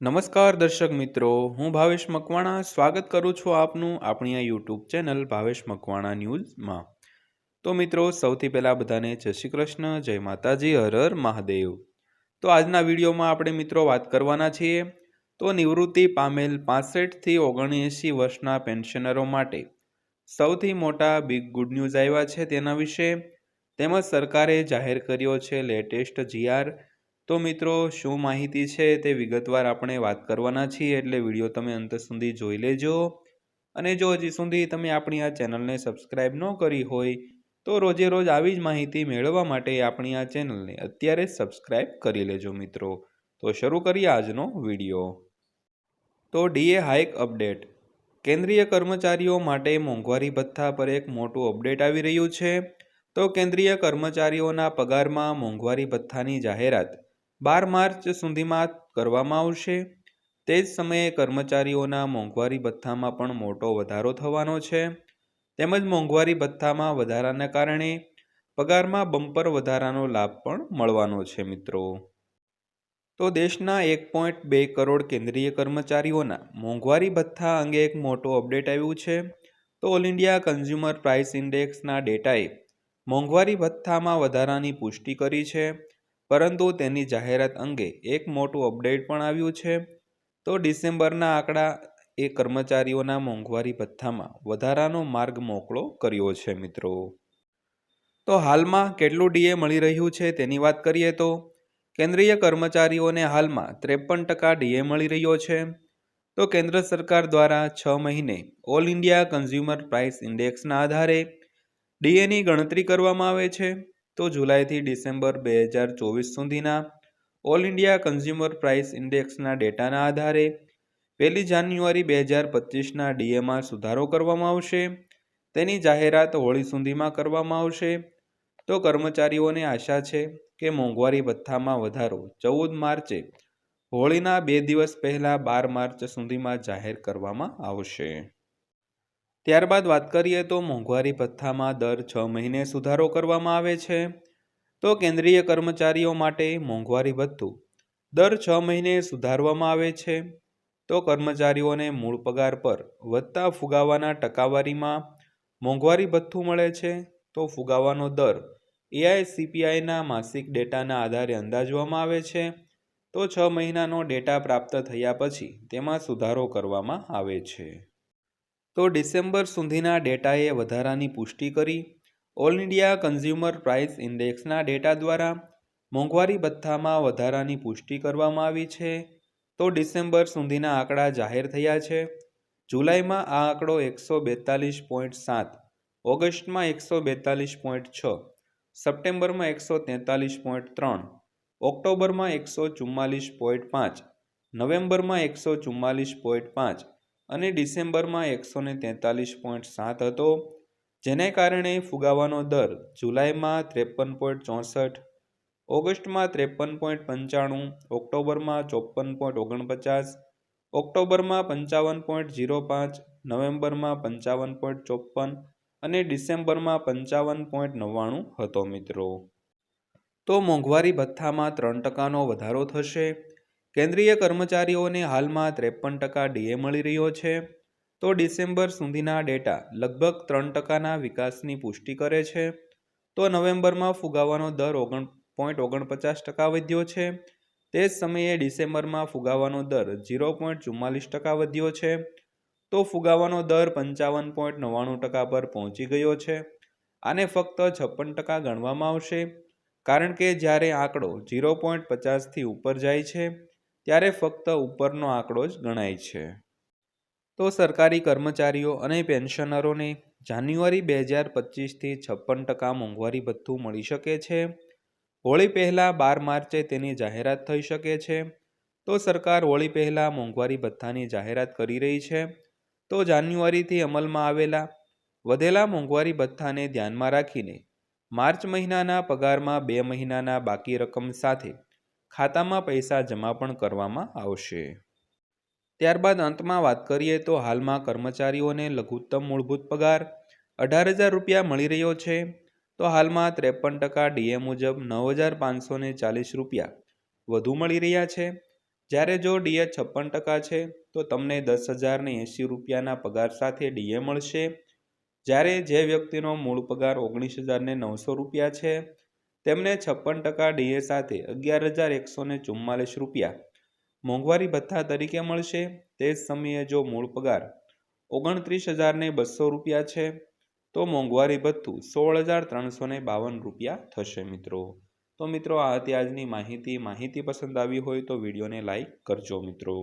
નમસ્કાર દર્શક મિત્રો, હું ભાવેશ મકવાણા. સ્વાગત કરું છું આપનું આપણી આ યુટ્યુબ ચેનલ ભાવેશ મકવાણા ન્યૂઝમાં. તો મિત્રો, સૌથી પહેલાં બધાને જય શ્રી કૃષ્ણ, જય માતાજી, હર મહાદેવ. તો આજના વિડીયોમાં આપણે મિત્રો વાત કરવાના છીએ, તો નિવૃત્તિ પામેલ પાસઠથી ઓગણએંસી વર્ષના પેન્શનરો માટે સૌથી મોટા બિગ ગુડ ન્યૂઝ આવ્યા છે તેના વિશે. તેમજ સરકારે જાહેર કર્યો છે લેટેસ્ટ જીઆર તો મિત્રો, શું માહિતી છે તે વિગતવાર આપણે વાત કરવાના છીએ, એટલે વીડિયો તમે અંત સુધી જોઈ લેજો. અને જો હજી સુધી તમે આપણી આ ચેનલને સબસ્ક્રાઈબ ન કરી હોય, તો રોજે રોજ આવી જ માહિતી મેળવવા માટે આપણી આ ચેનલને અત્યારે જ સબસ્ક્રાઇબ કરી લેજો મિત્રો. તો શરૂ કરીએ આજનો વીડિયો. તો ડીએ હાઇક અપડેટ. કેન્દ્રીય કર્મચારીઓ માટે મોંઘવારી ભથ્થા પર એક મોટું અપડેટ આવી રહ્યું છે. તો કેન્દ્રીય કર્મચારીઓના પગારમાં મોંઘવારી ભથ્થાની જાહેરાત. બાર માર્ચ સુધીમાં કરવામાં આવશે. તે જ સમયે કર્મચારીઓના મોંઘવારી ભથ્થામાં પણ મોટો વધારો થવાનો છે. તેમજ મોંઘવારી ભથ્થામાં વધારાના કારણે પગારમાં બમ્પર વધારાનો લાભ પણ મળવાનો છે મિત્રો. તો દેશના એક પોઈન્ટ બે કરોડ કેન્દ્રીય કર્મચારીઓના મોંઘવારી ભથ્થા અંગે એક મોટો અપડેટ આવ્યું છે. તો ઓલ ઇન્ડિયા કન્ઝ્યુમર પ્રાઇસ ઇન્ડેક્સના ડેટાએ મોંઘવારી ભથ્થામાં વધારાની પુષ્ટિ કરી છે. પરંતુ તેની જાહેરાત અંગે એક મોટું અપડેટ પણ આવ્યું છે. તો ડિસેમ્બરના આંકડા એ કર્મચારીઓના મોંઘવારી ભથ્થામાં વધારાનો માર્ગ મોકળો કર્યો છે મિત્રો. તો હાલમાં કેટલું ડીએ મળી રહ્યું છે તેની વાત કરીએ તો કેન્દ્રીય કર્મચારીઓને હાલમાં ત્રેપન ટકા ડીએ મળી રહ્યો છે. તો કેન્દ્ર સરકાર દ્વારા છ મહિને ઓલ ઇન્ડિયા કન્ઝ્યુમર પ્રાઇસ ઇન્ડેક્સના આધારે ડીએની ગણતરી કરવામાં આવે છે. તો જુલાઈથી ડિસેમ્બર બે હજાર ચોવીસ સુધીના ઓલ ઇન્ડિયા કન્ઝ્યુમર પ્રાઇસ ઇન્ડેક્સના ડેટાના આધારે પહેલી જાન્યુઆરી બે હજાર પચીસના ડીએમાં સુધારો કરવામાં આવશે. તેની જાહેરાત હોળી સુધીમાં કરવામાં આવશે. તો કર્મચારીઓને આશા છે કે મોંઘવારી ભથ્થામાં વધારો ચૌદ માર્ચે હોળીના બે દિવસ પહેલાં બાર માર્ચ સુધીમાં જાહેર કરવામાં આવશે. ત્યારબાદ વાત કરીએ તો મોંઘવારી ભથ્થામાં દર છ મહિને સુધારો કરવામાં આવે છે. તો કેન્દ્રીય કર્મચારીઓ માટે મોંઘવારી ભથ્થું દર છ મહિને સુધારવામાં આવે છે. તો કર્મચારીઓને મૂળ પગાર પર વધતા ફુગાવાના ટકાવારીમાં મોંઘવારી ભથ્થું મળે છે. તો ફુગાવાનો દર એઆઈસીપીઆઈના માસિક ડેટાના આધારે અંદાજવામાં આવે છે. તો છ મહિનાનો ડેટા પ્રાપ્ત થયા પછી તેમાં સુધારો કરવામાં આવે છે. તો ડિસેમ્બર સુધીના ડેટાએ વધારાની પુષ્ટિ કરી. ઓલ ઇન્ડિયા કન્ઝ્યુમર પ્રાઇસ ઇન્ડેક્સના ડેટા દ્વારા મોંઘવારી ભથ્થામાં વધારાની પુષ્ટિ કરવામાં આવી છે. તો ડિસેમ્બર સુધીના આંકડા જાહેર થયા છે. જુલાઈમાં આ આંકડો એકસો બેતાલીસ પોઈન્ટ સાત, ઓગસ્ટમાં એકસો બેતાલીસ પોઈન્ટ છ, સપ્ટેમ્બરમાં એકસો તેતાલીસ પોઈન્ટ ત્રણ, ઓક્ટોબરમાં એકસો ચુમ્માલીસ પોઈન્ટ પાંચ, નવેમ્બરમાં એકસો ચુમ્માલીસ પોઈન્ટ પાંચ અને ડિસેમ્બરમાં એકસો ને તેતાલીસ પોઈન્ટ સાત હતો, જેને કારણે ફુગાવાનો દર જુલાઈમાં ત્રેપન પોઈન્ટ ચોસઠ, ઓગસ્ટમાં ત્રેપન પોઈન્ટ પંચાણું, ઓક્ટોબરમાં ચોપન પોઈન્ટ ઓગણપચાસ, ઓક્ટોબરમાં પંચાવન પોઈન્ટ ઝીરો પાંચ, નવેમ્બરમાં પંચાવન પોઈન્ટ ચોપન અને ડિસેમ્બરમાં પંચાવન પોઈન્ટ નવ્વાણું હતો મિત્રો. તો મોંઘવારી ભથ્થામાં ત્રણ ટકાનો વધારો થશે. કેન્દ્રીય કર્મચારીઓને હાલમાં ત્રેપન ટકા ડીએ મળી રહ્યો છે. તો ડિસેમ્બર સુધીના ડેટા લગભગ ત્રણ ટકાના વિકાસની પુષ્ટિ કરે છે. તો નવેમ્બરમાં ફુગાવાનો દર ઓગણ પોઈન્ટ ઓગણપચાસ ટકા વધ્યો છે. તે જ સમયે ડિસેમ્બરમાં ફુગાવાનો દર ઝીરો પોઈન્ટ ચુમ્માલીસ ટકા વધ્યો છે. તો ફુગાવાનો દર પંચાવન પોઈન્ટ નવ્વાણું ટકા પર પહોંચી ગયો છે. આને ફક્ત છપ્પન ટકા ગણવામાં આવશે. કારણ કે જ્યારે આંકડો ઝીરો પોઈન્ટ પચાસથી ઉપર જાય છે ત્યારે ફક્ત ઉપરનો આંકડો જ ગણાય છે. તો સરકારી કર્મચારીઓ અને પેન્શનરોને જાન્યુઆરી બે હજાર પચીસથી છપ્પન ટકા મોંઘવારી ભથ્થું મળી શકે છે. હોળી પહેલાં બાર માર્ચે તેની જાહેરાત થઈ શકે છે. તો સરકાર હોળી પહેલાં મોંઘવારી ભથ્થાની જાહેરાત કરી રહી છે. તો જાન્યુઆરીથી અમલમાં આવેલા વધેલા મોંઘવારી ભથ્થાને ધ્યાનમાં રાખીને માર્ચ મહિનાના પગારમાં બે મહિનાના બાકી રકમ સાથે ખાતામાં પૈસા જમા પણ કરવામાં આવશે. ત્યારબાદ અંતમાં વાત કરીએ તો હાલમાં કર્મચારીઓને લઘુત્તમ મૂળભૂત પગાર અઢાર હજાર રૂપિયા મળી રહ્યો છે. તો હાલમાં ત્રેપન ટકા ડીએ મુજબ નવ હજાર પાંચસો ચાલીસ રૂપિયા વધુ મળી રહ્યા છે. જ્યારે જો ડીએ છપ્પન ટકા છે, તો તમને દસ હજારને એંસી રૂપિયાના પગાર સાથે ડીએ મળશે. જ્યારે જે વ્યક્તિનો મૂળ પગાર ઓગણીસ હજારને નવસો રૂપિયા છે તેમને છપ્પન ટકા ડીએ સાથે અગિયાર હજાર એકસો ને ચુમ્માલીસ રૂપિયા મોંઘવારી ભથ્થા તરીકે મળશે. તે જ સમયે જો મૂળ પગાર ઓગણત્રીસ હજારને બસો રૂપિયા છે, તો મોંઘવારી ભથ્થું સોળ હજાર ત્રણસો ને બાવન રૂપિયા થશે મિત્રો. તો મિત્રો, આ હતી આજની માહિતી. માહિતી પસંદ આવી હોય તો વિડીયોને લાઈક કરજો મિત્રો.